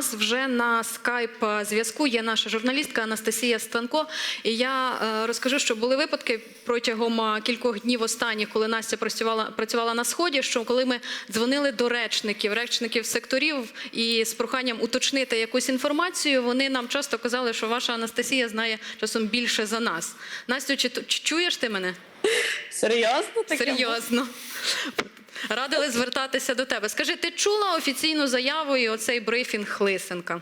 нас вже на скайп зв'язку є наша журналістка Анастасія Станко. І я е, розкажу, що були випадки протягом е, кількох днів останніх, коли Настя працювала, працювала на сході. Що коли ми дзвонили до речників, речників секторів і з проханням уточнити якусь інформацію, вони нам часто казали, що ваша Анастасія знає часом більше за нас. Настю, чи чуєш ти мене? Серйозно таке? Серйозно. Радили звертатися до тебе. Скажи, ти чула офіційну заяву і оцей брифінг Лисенка?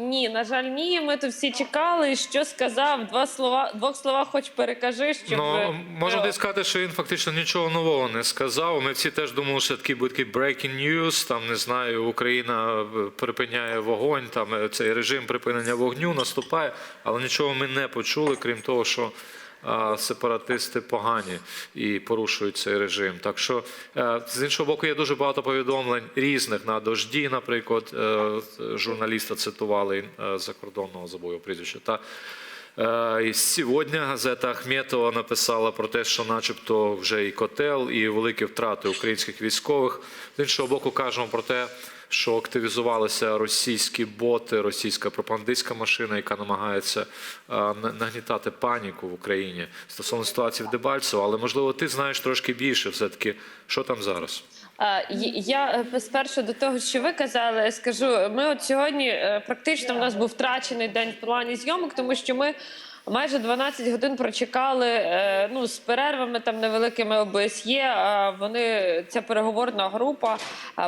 Ні, на жаль, ні. Ми тут всі чекали. Що сказав? Два слова, двох словах, хоч перекажи, щоб Ну, можна е, десь сказати, що він фактично нічого нового не сказав. Ми всі теж думали, що такий буде такий breaking news, там, не знаю, Україна е, припиняє вогонь, там е, цей режим припинення вогню наступає, але нічого ми не почули, крім того, що сепаратисти погані і порушують цей режим. Так що, е, з іншого боку, є дуже багато повідомлень різних на дожді, наприклад, е, журналіста цитували е, закордонного забою прізвище. Та І сьогодні газета Ахметова написала про те, що, начебто, вже і котел, і великі втрати українських військових. З іншого боку, кажемо про те, що активізувалися російські боти, російська пропагандистська машина, яка намагається е, нагнітати паніку в Україні стосовно ситуації в Дебальцево. Але можливо, ти знаєш трошки більше, все таки, що там зараз. Я е, спершу до того, що ви казали, скажу. Ми от сьогодні е, практично в нас був втрачений день в плані зйомок, тому що ми майже 12 годин прочекали е, ну, з перервами там невеликими ОБСЄ. Вони ця переговорна група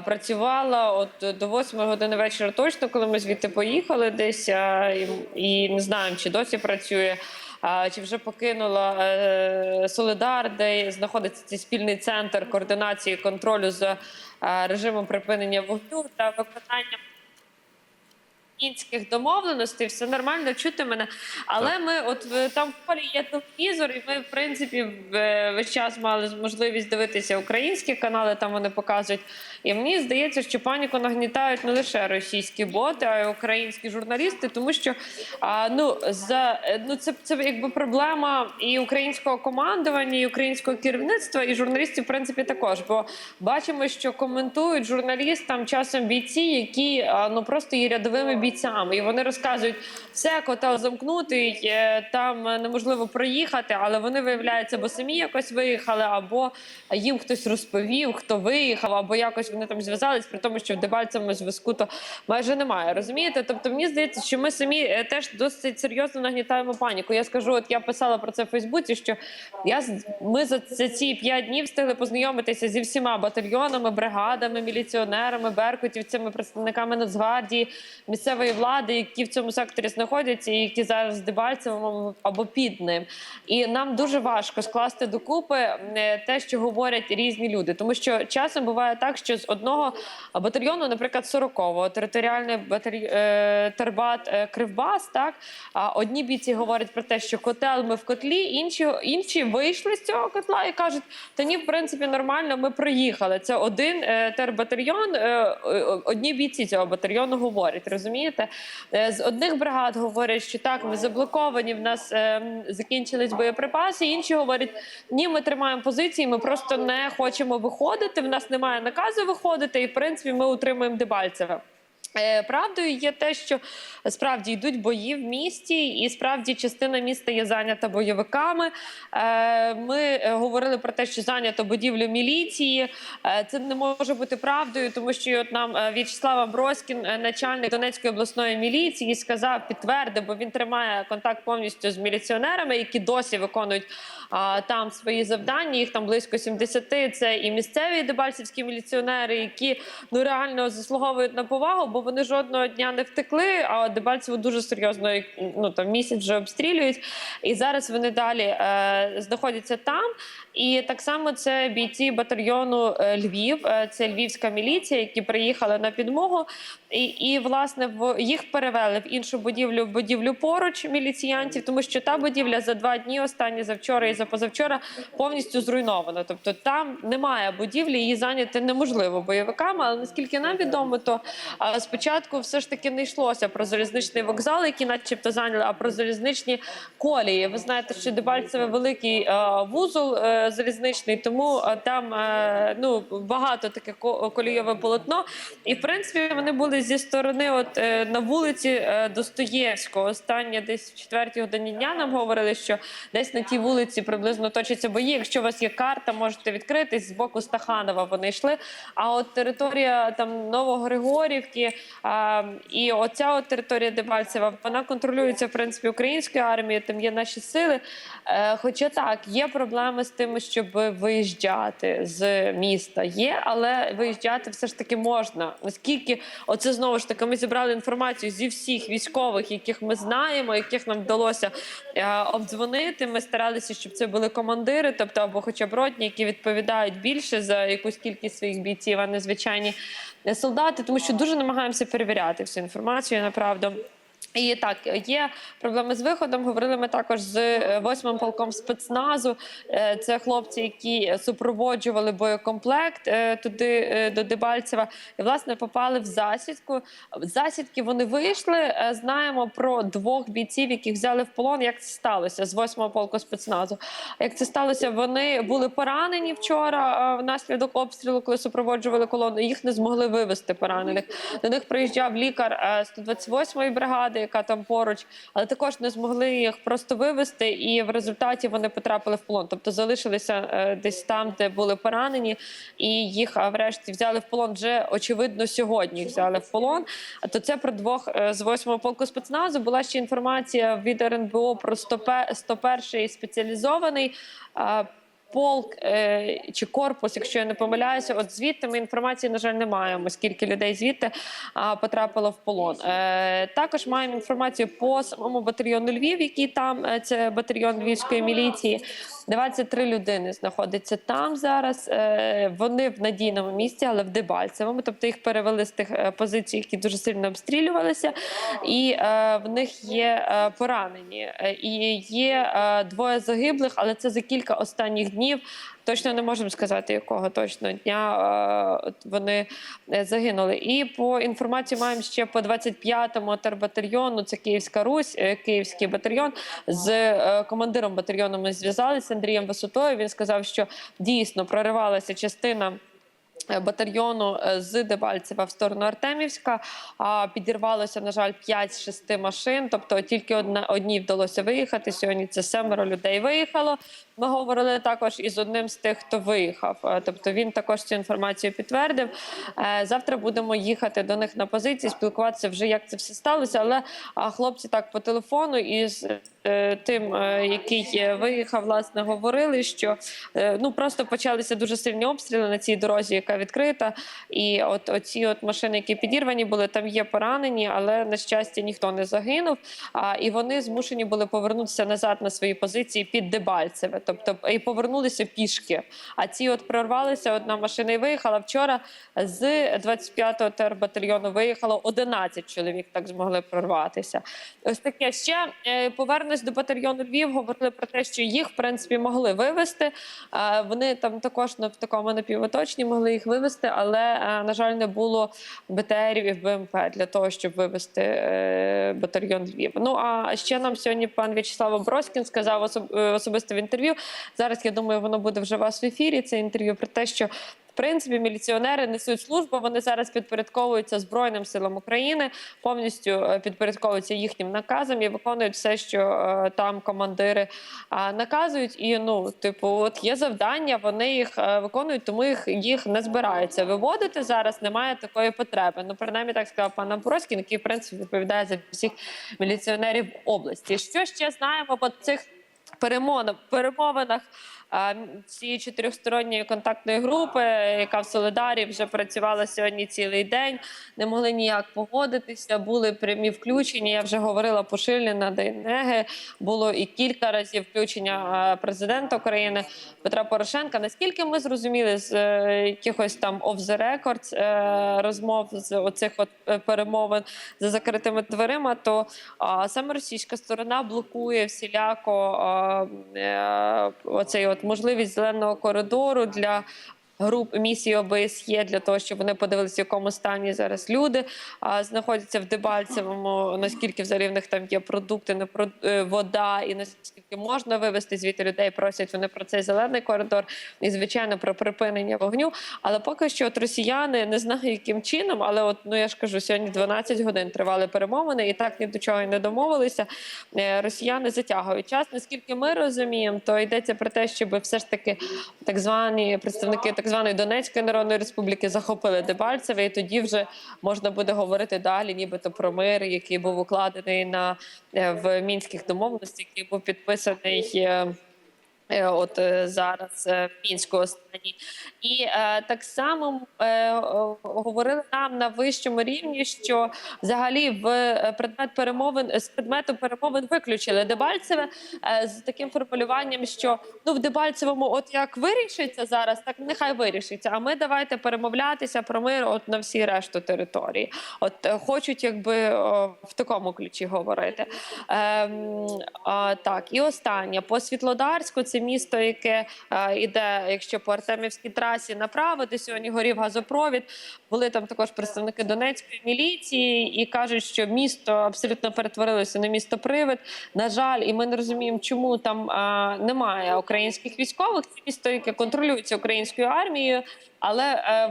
працювала от до 8 години вечора точно, коли ми звідти поїхали десь і, і не знаємо, чи досі працює. А, Чи вже покинула е, Солидар, де знаходиться цей спільний центр координації контролю за е, режимом припинення вогню та виконання мінських домовленостей, все нормально чути мене. Але ми, от там в полі є телевізор, і ми, в принципі, е, весь час мали можливість дивитися українські канали, там вони показують. І мені здається, що паніку нагнітають не лише російські боти, а й українські журналісти, тому що а, ну за е, ну це, це якби проблема і українського командування, і українського керівництва, і журналістів, в принципі, також. Бо бачимо, що коментують журналістам часом бійці, які а, ну просто є рядовими бійцями, і вони розказують, все котел замкнутий, е, там е, неможливо проїхати, але вони виявляються, або самі якось виїхали, або їм хтось розповів, хто виїхав, або якось вони там зв'язались, при тому, що в Дебальцевому зв'язку то майже немає. Розумієте? Тобто мені здається, що ми самі е, теж досить серйозно нагнітаємо паніку. Я скажу, от я писала про це в Фейсбуці, що я ми за ці п'ять днів встигли познайомитися зі всіма батальйонами, бригадами, міліціонерами, беркутівцями, представниками Нацгвардії, місцевої влади, які в цьому секторі знаходяться, і які зараз в Дебальцевому або під ним. І нам дуже важко скласти докупи е, те, що говорять різні люди, тому що часом буває так, що з одного батальйону, наприклад, 40-го, територіальний батальйон Тербат е, Кривбас, так а одні бійці говорять про те, що котел ми в котлі, інші інші вийшли з цього котла і кажуть, та ні, в принципі, нормально, ми приїхали. Це один е, тербатальйон, е, е, одні бійці цього батальйону говорять. Розумієте? Е, З одних бригад говорять, що так, ми заблоковані, в нас е, закінчились боєприпаси. Інші говорять, ні, ми тримаємо позиції, ми просто не хочемо виходити. В нас немає наказу виходити, і в принципі ми утримуємо Дебальцеве. Е, Правдою є те, що справді йдуть бої в місті, і справді частина міста є зайнята бойовиками. Е, Ми е, говорили про те, що зайнято будівлю міліції. Це не може бути правдою, тому що от нам В'ячеслав Аброськін, е, начальник Донецької обласної міліції, сказав, підтвердив, бо він тримає контакт повністю з міліціонерами, які досі виконують там свої завдання. Їх там близько 70. Це і місцеві дебальцівські міліціонери, які ну реально заслуговують на повагу, бо вони жодного дня не втекли. А Дебальцево дуже серйозно ну там місяць вже обстрілюють. І зараз вони далі е, знаходяться там. І так само це бійці батальйону е, Львів, е, це львівська міліція, які приїхали на підмогу. І, і власне в їх перевели в іншу будівлю, будівлю поруч міліціянтів, тому що та будівля за два дні, останні завчора і за позавчора, повністю зруйнована. Тобто там немає будівлі, її зайняти неможливо бойовиками. Але наскільки нам відомо, то з спочатку все ж таки не йшлося про залізничний вокзал, який начебто зайняли, а про залізничні колії. Ви знаєте, що Дебальцеве великий е, вузол е, залізничний, тому е, там ну багато таке колійове полотно. І в принципі вони були зі сторони, от на вулиці Достоєвського. Останнє десь в четвертій годині дня нам говорили, що десь на тій вулиці приблизно точаться бої. Якщо у вас є карта, можете відкритись з боку Стаханова. Вони йшли. А от територія там Новогригорівки і оця от територія Дебальцева, вона контролюється в принципі українською армією. Там є наші сили. Е, хоча так, є проблеми з тим, щоб виїжджати з міста. Є, але виїжджати все ж таки можна. Оскільки оце знову ж таки ми зібрали інформацію зі всіх військових, яких ми знаємо, яких нам вдалося е, обдзвонити. Ми старалися, щоб це були командири, тобто або хоча б ротні, які відповідають більше за якусь кількість своїх бійців, а не звичайні солдати, тому що дуже намагаємося перевіряти всю інформацію направду. І так, є проблеми з виходом. Говорили ми також з е, восьмим полком спецназу. Е, Це хлопці, які супроводжували боєкомплект е, туди до Дебальцева, і власне попали в засідку. В засідки вони вийшли. Знаємо про двох бійців, яких взяли в полон. Як це сталося з восьмого полку спецназу? Як це сталося? Вони були поранені вчора внаслідок обстрілу, коли супроводжували колону. Їх не змогли вивезти поранених. До них приїжджав лікар е, 128-ї бригади, яка там поруч, але також не змогли їх просто вивезти, і в результаті вони потрапили в полон. Тобто залишилися е, десь там, де були поранені, і їх врешті взяли в полон. Вже очевидно сьогодні взяли в полон. А то це про двох е, з 8-го полку спецназу. Була ще інформація від РНБО про 101-й спеціалізований. Полк е, чи корпус, якщо я не помиляюся, от звідти ми інформації, на жаль, не маємо, скільки людей звідти а, потрапило в полон. Е, також маємо інформацію по самому батальйону Львів, який там е, це батальйон львівської міліції. 23 людини знаходиться там зараз. Е, вони в надійному місці, але в Дебальцевому. Тобто їх перевели з тих е, позицій, які дуже сильно обстрілювалися, і е, в них є поранені. І є двоє загиблих, але це за кілька останніх днів. Точно не можемо сказати, якого точно дня вони е, загинули. І по інформації маємо ще по 25-му тербатальйону. Це Київська Русь, е, Київський батальйон. З е, командиром батальйону ми зв'язалися Андрієм Висотою. Він сказав, що дійсно проривалася частина. Е, Батальйону е, з Дебальцева в сторону Артемівська а підірвалося, на жаль, 5-6 машин. Тобто тільки одна одній вдалося виїхати. Сьогодні це семеро людей виїхало. Ми говорили також із одним з тих, хто виїхав. Е, Тобто він також цю інформацію підтвердив. Завтра будемо їхати до них на позиції, спілкуватися вже, як це все сталося. Але хлопці так по телефону із тим, який виїхав, власне, говорили, що ну просто почалися дуже сильні обстріли на цій дорозі, яка відкрита. І от оці от машини, які підірвані були, там є поранені, але на щастя ніхто не загинув. А, і вони змушені були повернутися назад на свої позиції під Дебальцеве. Тобто і повернулися пішки. А ці от прорвалися. Одна машина і виїхала. Вчора з 25-го тербатальйону виїхало 11 чоловік. Так змогли прорватися. Ось таке ще е, повернусь до батальйону Львів. Говорили про те, що їх в принципі могли вивести. Е, Вони там також на такому напівоточні могли їх вивести, але е, на жаль, не було БТРів і БМП для того, щоб вивести е, батальйон Львів. Ну а ще нам сьогодні пан В'ячеслав Оброськін сказав е, особисто в інтерв'ю. Зараз я думаю, воно буде вже у вас в ефірі. Це інтерв'ю про те, що. В принципі, міліціонери несуть службу. Вони зараз підпорядковуються Збройним силам України, повністю е, підпорядковуються їхнім наказам і виконують все, що е, там командири наказують. І ну, типу, от є завдання, вони їх е, виконують, тому їх їх не збираються виводити зараз. Немає такої потреби. Ну, принаймні, так сказав пан Амброськін, який в принципі відповідає за всіх міліціонерів області. Що ще знаємо по цих перемовинах цієї чотирьохсторонньої контактної групи, яка в Солидарі вже працювала сьогодні цілий день, не могли ніяк погодитися. Були прямі включення. Я вже говорила Пушиліна, Дейнеги. Було і кілька разів включення президента України Петра Порошенка. Наскільки ми зрозуміли з е, якихось там off the record е, розмов з оцих от е, перемовин за закритими дверима, то саме російська сторона блокує всіляко оцей от можливість зеленого коридору для груп місії ОБСЄ для того, щоб вони подивилися, в якому стані зараз люди а, знаходяться в Дебальцевому, наскільки взагалі в них там є продукти, не про е, вода, і наскільки можна вивезти звідти людей. Просять вони про цей зелений коридор і звичайно про припинення вогню. Але поки що от росіяни не знаю, яким чином, але от ну я ж кажу, сьогодні 12 годин тривали перемовини, і так ні до чого й не домовилися. Е, Росіяни затягують час. Наскільки ми розуміємо, то йдеться про те, щоб все ж таки так звані представники так званої Донецької Народної Республіки захопили Дебальцеве, і тоді вже можна буде говорити далі, нібито про мир, який був укладений на е, в мінських домовленостях, який був підписаний. е, е, От зараз мінського. Останній, і е, так само е, говорили нам на вищому рівні, що взагалі в е, предмет перемовин з предмету перемовин виключили Дебальцеве е, з таким формулюванням, що ну в Дебальцевому, от як вирішиться зараз, так нехай вирішиться. А ми давайте перемовлятися про мир от на всі решту території. От е, хочуть, якби о, в такому ключі говорити. Ем, а, так, і останнє по Світлодарську, це місто, яке е, іде, якщо по Артемівській трасі направо, де сьогодні горів газопровід. Були там також представники Донецької міліції і кажуть, що місто абсолютно перетворилося на місто привид. На жаль, і ми не розуміємо, чому там а, немає українських військових. Це місто, яке контролюється українською армією. Але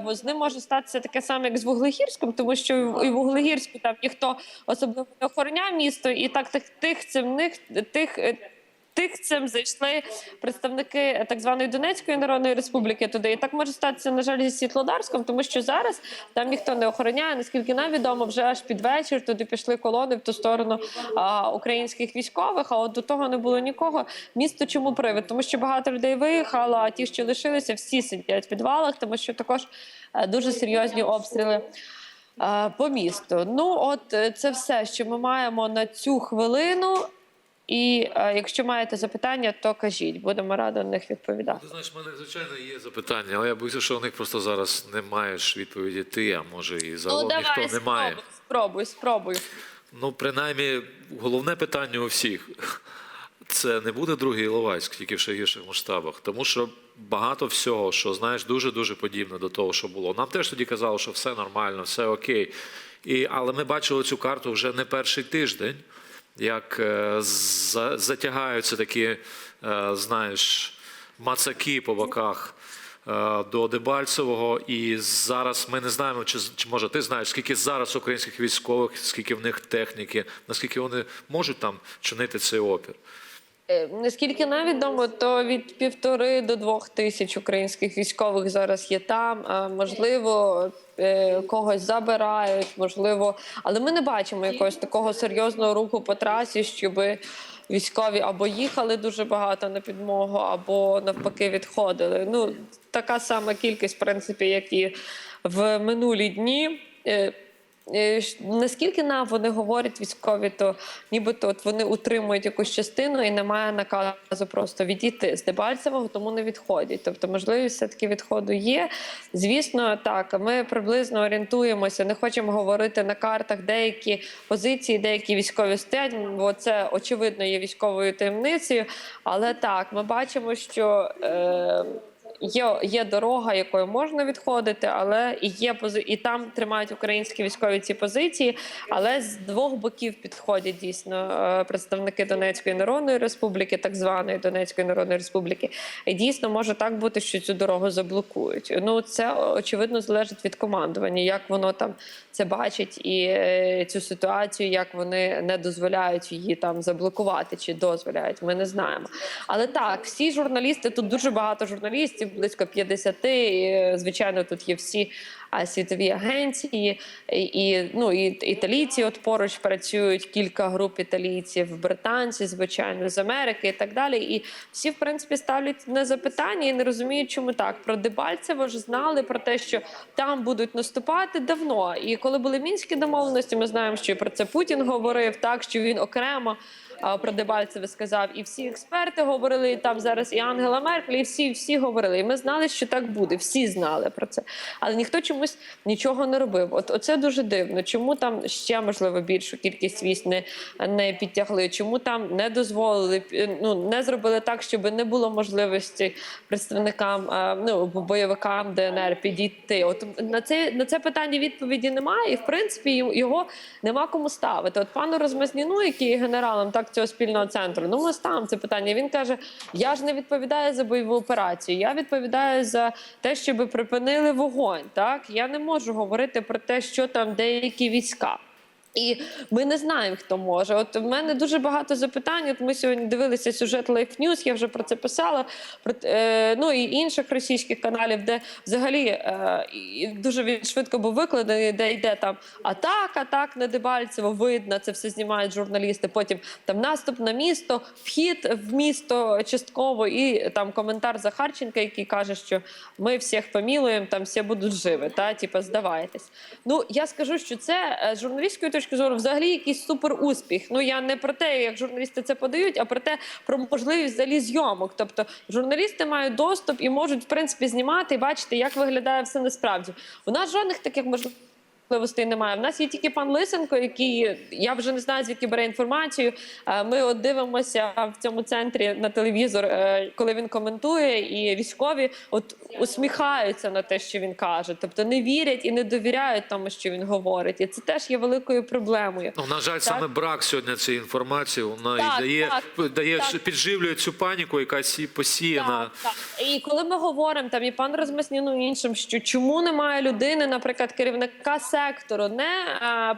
е, з ним може статися таке саме, як з Вуглегірськом, тому що і в- Вуглегірську там ніхто особливо не охороняв місто, і так тих тих цим них тих. Е, Тихцем зайшли представники так званої Донецької Народної Республіки туди. І так може статися, на жаль, зі Світлодарськом, тому що зараз там ніхто не охороняє. Наскільки нам відомо, вже аж під вечір туди пішли колони в ту сторону а, українських військових. А от до того не було нікого. Місто чому привид? Тому що багато людей виїхало, а ті, що лишилися, всі сидять в підвалах, тому що також е, дуже серйозні обстріли. е, По місту. Ну, от е, це все, що ми маємо на цю хвилину. І е, якщо маєте запитання, то кажіть, будемо раді на них відповідати. Ти знаєш, в мене звичайно є запитання, але я боюся, що у них просто зараз не маєш відповіді ти, а може і загалом ніхто не має. Ну, спробуй, спробуй. Ну, принаймні, головне питання у всіх. Це не буде другий Іловайськ, тільки в ще гірших масштабах. Тому що багато всього, що знаєш, дуже дуже подібне до того, що було. Нам теж тоді казали, що все нормально, все окей. І, але ми бачили цю карту вже не перший тиждень, як е, затягаються такі, е, знаєш, мацаки по боках е, до Дебальцевого. І зараз ми не знаємо, чи, чи може ти знаєш, скільки зараз українських військових, скільки в них техніки, наскільки вони можуть там чинити цей опір. Е, Наскільки нам відомо, то від півтори до двох тисяч українських військових зараз є там. Е, Можливо, е, когось забирають, можливо, але ми не бачимо якогось такого серйозного руху по трасі, щоб військові або їхали дуже багато на підмогу, або навпаки відходили. Ну така сама кількість, в принципі, як і в минулі дні. Е, Наскільки нам вони говорять військові, то нібито от вони утримують якусь частину і немає наказу просто відійти з Дебальцевого, тому не відходять. Тобто можливість все-таки відходу є. Звісно, так, ми приблизно орієнтуємося, не хочемо говорити на картах деякі позиції, деякі військові стоять, бо це очевидно є військовою таємницею. Але так, ми бачимо, що. Е, Є, є дорога, якою можна відходити, але і є і там тримають українські військові ці позиції. Але з двох боків підходять дійсно е, представники Донецької Народної Республіки, так званої Донецької Народної Республіки. І дійсно може так бути, що цю дорогу заблокують. Ну це очевидно залежить від командування, як воно там це бачить, і е, цю ситуацію, як вони не дозволяють її там заблокувати чи дозволяють. Ми не знаємо. Але так, всі журналісти тут дуже багато журналістів, близько 50, і, е, Звичайно, тут є всі світові агенції, і, ну і італійці от поруч працюють кілька груп італійців, британці, звичайно, з Америки і так далі. І всі, в принципі, ставлять на запитання і не розуміють, чому так. Про Дебальцево ж знали про те, що там будуть наступати давно. І коли були мінські домовленості, ми знаємо, що і про це Путін говорив, так що він окремо про Дебальцеве сказав, і всі експерти говорили, і там зараз і Ангела Меркель, і всі, всі говорили. І ми знали, що так буде. Всі знали про це. Але ніхто чомусь нічого не робив. От оце дуже дивно. Чому там ще можливо більшу кількість військ не, не підтягли? Чому там не дозволили ну не зробили так, щоб не було можливості представникам ну бойовикам ДНР підійти? От на це на це питання відповіді немає, і в принципі його нема кому ставити. От пану Розмазніну, який генералом так цього спільного центру, ну ми ставимо це питання. Він каже: я ж не відповідаю за бойову операцію, я відповідаю за те, щоб припинили вогонь. Так я не можу говорити про те, що там деякі війська. І ми не знаємо, хто може. От в мене дуже багато запитань. От ми сьогодні дивилися сюжет Life News, я вже про це писала. Про е, ну і інших російських каналів, де взагалі е, дуже він швидко був викладений, де йде там атак, атак на Дебальцево, видно, це все знімають журналісти. Потім там наступ на місто, вхід в місто частково, і там коментар Захарченка, який каже, що ми всіх помілуємо, там всі будуть живі. Та типа здавайтесь. Ну я скажу, що це е, з журналістської точки зору взагалі якийсь супер успіх. Ну я не про те, як журналісти це подають, а про те, про можливість взагалі зйомок. Тобто журналісти мають доступ і можуть в принципі знімати і бачити, як виглядає все насправді. У нас жодних таких можливостей. Можливостей немає. В нас є тільки пан Лисенко, який я вже не знаю, звідки бере інформацію. Е, Ми от дивимося в цьому центрі на телевізор, е, коли він коментує, і військові от усміхаються на те, що він каже, тобто не вірять і не довіряють тому, що він говорить. І це теж є великою проблемою. Ну, на жаль, саме брак сьогодні цієї інформації вона Так, і дає, так, дає так. підживлює цю паніку, яка сі- посіяна. Так, так. І коли ми говоримо там і пан Розмасніну і іншим, що чому немає людини, наприклад, керівника сектору, не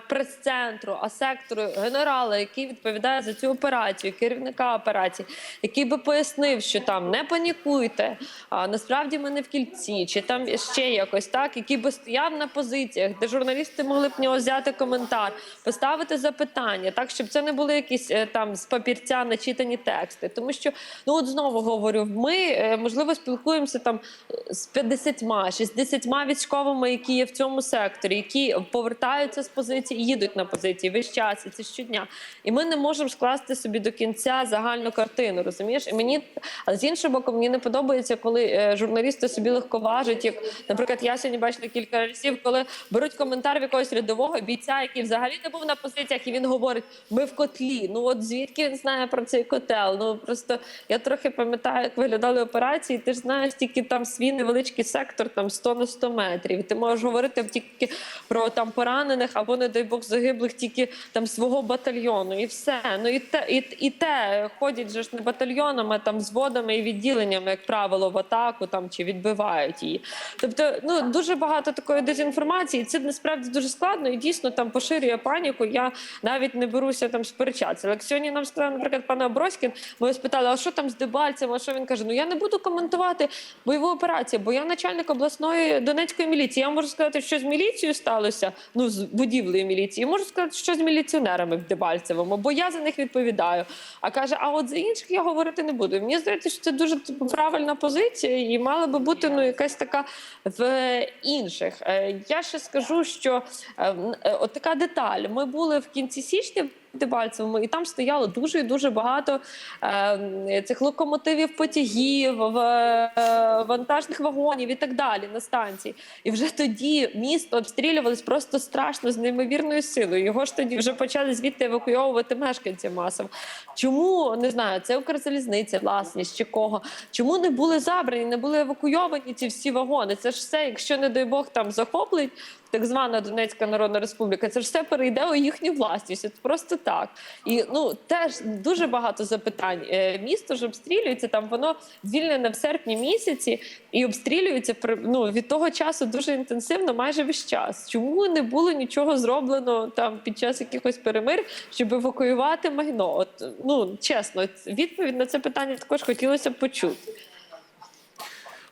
прес-центру, а сектору генерала, який відповідає за цю операцію, керівника операції, який би пояснив, що там не панікуйте, а насправді ми не в кільці, чи там ще якось так, який би стояв на позиціях, де журналісти могли б нього взяти коментар, поставити запитання, так щоб це не були якісь е, там з папірця начитані тексти. Тому що ну от знову говорю, ми е, можливо спілкуємося там е, з 50, 60 військовими, які є в цьому секторі, які повертаються з позиції їдуть на позиції весь час, і це щодня. І ми не можемо скласти собі до кінця загальну картину. Розумієш? І мені але з іншого боку, мені не подобається, коли е, журналісти собі легковажать. Як, наприклад, я сьогодні бачила кілька разів, коли беруть коментар в якогось рядового бійця, який взагалі не був на позиціях, і він говорить: ми в котлі. Ну от звідки він знає про цей котел? Ну просто я трохи пам'ятаю, як виглядали операції. Ти ж знаєш тільки там свій невеличкий сектор, там 100 на 100 метрів. Ти можеш говорити тільки про там поранених або, не дай Бог, загиблих тільки там свого батальйону, і все. Ну і те, і, і те ходять же ж не батальйонами, там зводами і відділеннями, як правило, в атаку там чи відбивають її. Тобто, ну дуже багато такої дезінформації. Це насправді дуже складно і дійсно там поширює паніку. Я навіть не беруся там сперечатися. Як сьогодні нам сказав, наприклад, пан Оброськін, ми спитали, а що там з Дебальцем? А що він каже? Ну я не буду коментувати бойову операцію, бо я начальник обласної Донецької міліції. Я можу сказати, що з міліцією сталося, ну з будівлею міліції. Можу сказати, що з міліціонерами в Дебальцевому, бо я за них відповідаю. А каже, а от за інших я говорити не буду. Мені здається, що це дуже типу, правильна позиція, і мала би бути ну якась така в інших. Е, Я ще скажу, що е, м, е, от така деталь. Ми були в кінці січня. Дебальцевому, і там стояло дуже і дуже багато е, цих локомотивів, потягів, в, е, вантажних вагонів і так далі на станції. І вже тоді місто обстрілювалось просто страшно з неймовірною силою. Його ж тоді вже почали звідти евакуйовувати мешканці масово. Чому не знаю, це Укрзалізниця, власність чи кого? Чому не були забрані, не були евакуйовані ці всі вагони? Це ж все, якщо не дай Бог там захоплять так звана Донецька Народна Республіка, це ж все перейде у їхню власність. От просто так. І ну теж дуже багато запитань. Е, Місто ж обстрілюється там, воно звільнене в серпні місяці і обстрілюється ну, від того часу дуже інтенсивно, майже весь час. Чому не було нічого зроблено там під час якихось перемир, щоб евакуювати майно? От ну чесно, відповідь на це питання також хотілося б почути.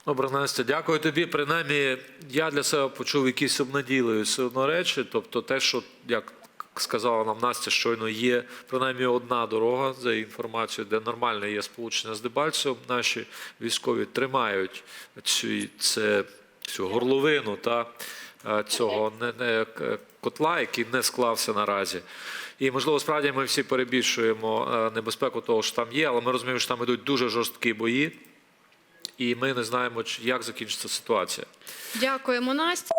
Добре, Настя, дякую тобі. Принаймні, я для себе почув якісь обнадійливі все одно речі. Тобто, те, що як сказала нам Настя, щойно є принаймні одна дорога за інформацією, де нормальне є сполучення з Дебальцем. Наші військові тримають цю, це, цю горловину та е, цього не, не, котла, який не склався наразі. І можливо, справді ми всі перебільшуємо е, небезпеку того, що там є, але ми розуміємо, що там ідуть дуже жорсткі бої, і ми не знаємо, як закінчиться ситуація. Дякуємо, Настя.